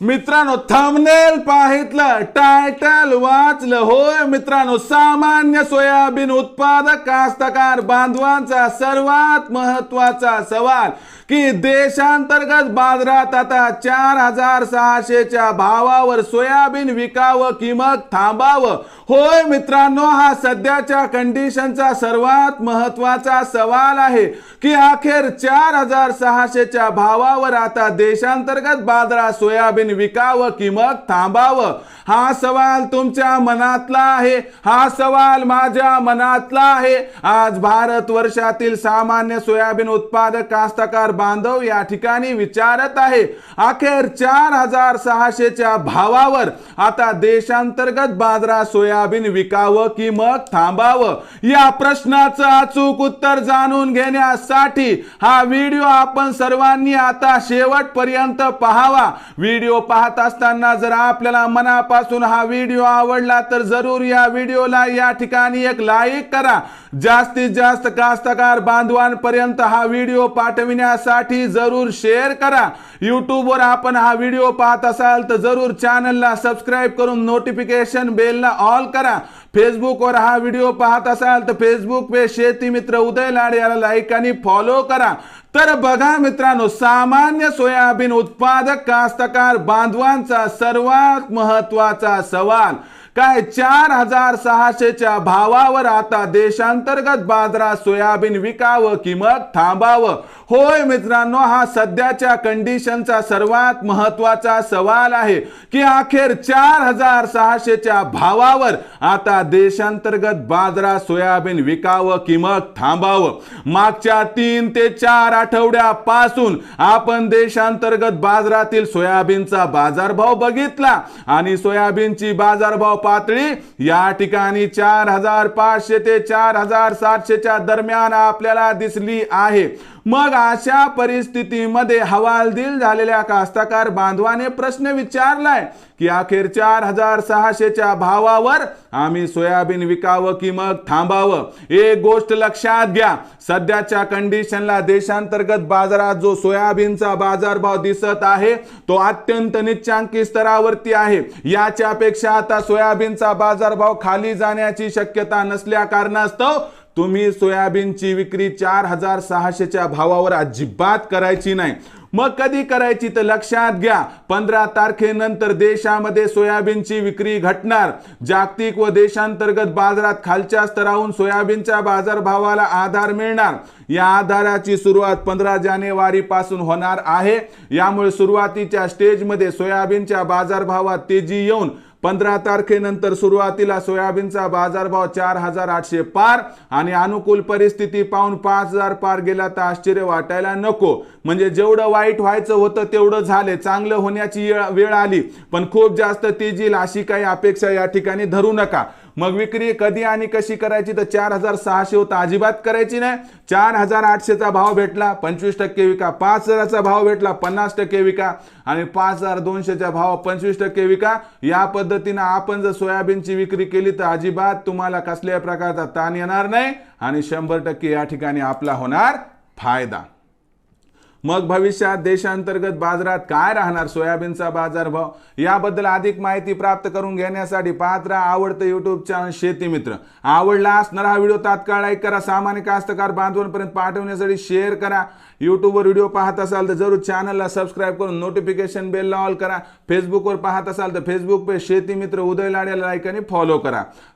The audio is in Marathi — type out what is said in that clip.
मित्रांनो थंबनेल पाहितलं टायटल वाचलं. होय मित्रांनो सामान्य सोयाबीन उत्पादक कास्तकार बांधवांचा सर्वात महत्त्वाचा सवाल की देशांतर्गत बाजारात आता चार हजार सहाशेच्या भावावर सोयाबीन विकावं की मग थांबावं? होय मित्रांनो हा सध्याच्या कंडिशनचा सर्वात महत्त्वाचा सवाल आहे की अखेर चार हजार सहाशेच्या भावावर आता देशांतर्गत बाजारात सोयाबीन विकावं की मग थांबावं? हा सवाल तुमच्या मनातला आहे. हा सवाल माझ्या मनातला आहे. आज भारत वर्षातील सामान्य सोयाबीन उत्पादक कास्तकार बांधव या ठिकाणी विचारत आहे. अखेर चार हजार सहाशेच्या भावावर आता देशांतर्गत बाजारात सोयाबीन विकावं की मग थांबावं? या प्रश्नाचं अचूक उत्तर जाणून घेण्यासाठी हा व्हिडिओ आपण सर्वांनी आता शेवटपर्यंत पाहावा. व्हिडिओ पाहत असताना जर आपल्याला मनापासून हा व्हिडिओ आवडला तर जरूर या व्हिडिओला या ठिकाणी एक लाईक करा. जास्तीत जास्त कास्तकार बांधवांपर्यंत हा व्हिडिओ पाठविण्यासाठी जरूर शेअर करा. युट्यूबवर आपण हा व्हिडिओ पाहत असाल तर जरूर चॅनलला सबस्क्राईब करून नोटिफिकेशन बेलला ऑल करा. फेसबुकवर हा व्हिडिओ पाहत असाल तर फेसबुक पे शेती मित्र उदय लाड याला लाईक आणि फॉलो करा. तर बघा मित्रांनो सामान्य सोयाबीन उत्पादक कास्तकार बांधवांचा सर्वात महत्त्वाचा सवाल. काय चार हजार सहाशेच्या भावावर आता देशांतर्गत बाजारात सोयाबीन विकावं किंमत थांबावं? होय मित्रांनो हा सध्याच्या कंडिशनचा सर्वात महत्त्वाचा सवाल आहे की अखेर चार हजार सहाशेच्या भावावर आता देशांतर्गत बाजारात सोयाबीन विकावं किंमत थांबावं? मागच्या तीन ते चार आठवड्यापासून आपण देशांतर्गत बाजारातील सोयाबीनचा बाजारभाव बघितला आणि सोयाबीनची बाजारभाव पातळी. या ठिकाणी चार हजार पाचशे ते चार हजार सातशेच्या दरम्यान आपल्याला दिसली आहे. मग अशा परिस्थितीमध्ये हवालदिल झालेल्या कास्तकार बांधवाने प्रश्न विचारलाय की अखेर चार हजार सहाशेच्या भावावर आम्ही सोयाबीन विकावं की मग थांबावं? एक गोष्ट लक्षात घ्या सध्याच्या कंडिशनला देशांतर्गत बाजारात जो सोयाबीनचा बाजारभाव दिसत आहे तो अत्यंत निच्चांकी स्तरावरती आहे. याच्यापेक्षा आता सोयाबीनचा बाजारभाव खाली जाण्याची शक्यता नसल्या कारणास्तव तुम्ही सोयाबीनची विक्री चार हजार सहाशेच्या भावावर अजिबात करायची नाही. मग कधी करायची तर लक्षात घ्या. पंधरा तारखेनंतर देशामध्ये सोयाबीनची विक्री घटणार. जागतिक व देशांतर्गत बाजारात खालच्या स्तराहून सोयाबीनच्या बाजारभावाला आधार मिळणार. या आधाराची सुरुवात पंधरा जानेवारी पासून होणार आहे. यामुळे सुरुवातीच्या स्टेजमध्ये सोयाबीनच्या बाजारभावात तेजी येऊन पंधरा तारखेनंतर सुरुवातीला सोयाबीनचा बाजारभाव चार हजार आठशे पार आणि अनुकूल परिस्थिती पाहून पाच हजार पार गेला तर आश्चर्य वाटायला नको. म्हणजे जेवढं वाईट व्हायचं होतं तेवढं झाले. चांगलं होण्याची येळ- वेळ आली. पण खूप जास्त तेजील अशी काही अपेक्षा या ठिकाणी धरू नका. मग विक्री कधी आणि कशी करायची? तर चार हजार सहाशे होता. अजिबात करायची नाही. चार हजार आठशेचा भाव भेटला. पंचवीस टक्के विका. पाच हजाराचा भाव भेटला. पन्नास टक्के विका. आणि पाच हजार दोनशेचा भाव पंचवीस टक्के विका. या पद्धतीनं आपण जर सोयाबीनची विक्री केली तर अजिबात तुम्हाला कसल्याही प्रकारचा ताण येणार नाही आणि शंभर टक्के या ठिकाणी आपला होणार फायदा. मग भविष्यात देशांतर्गत बाजारात काय राहणार? सोयाबीनचा बाजारभाव? याबद्दल अधिक माहिती प्राप्त करून घेण्यासाठी पाहत आवडतं युट्यूब चॅनल शेती मित्र. आवडला असणार हा व्हिडिओ तात्काळ लाईक करा. सामान्य कास्तकार बांधवांपर्यंत पाठवण्यासाठी शेअर करा. यूट्यूबवर व्हिडिओ पाहत असाल तर जरूर चॅनलला सबस्क्राईब करून नोटिफिकेशन बेलला ऑल करा. फेसबुकवर पाहत असाल तर फेसबुक पे शेती मित्र उदय लाड्याला लाईक आणि फॉलो करा.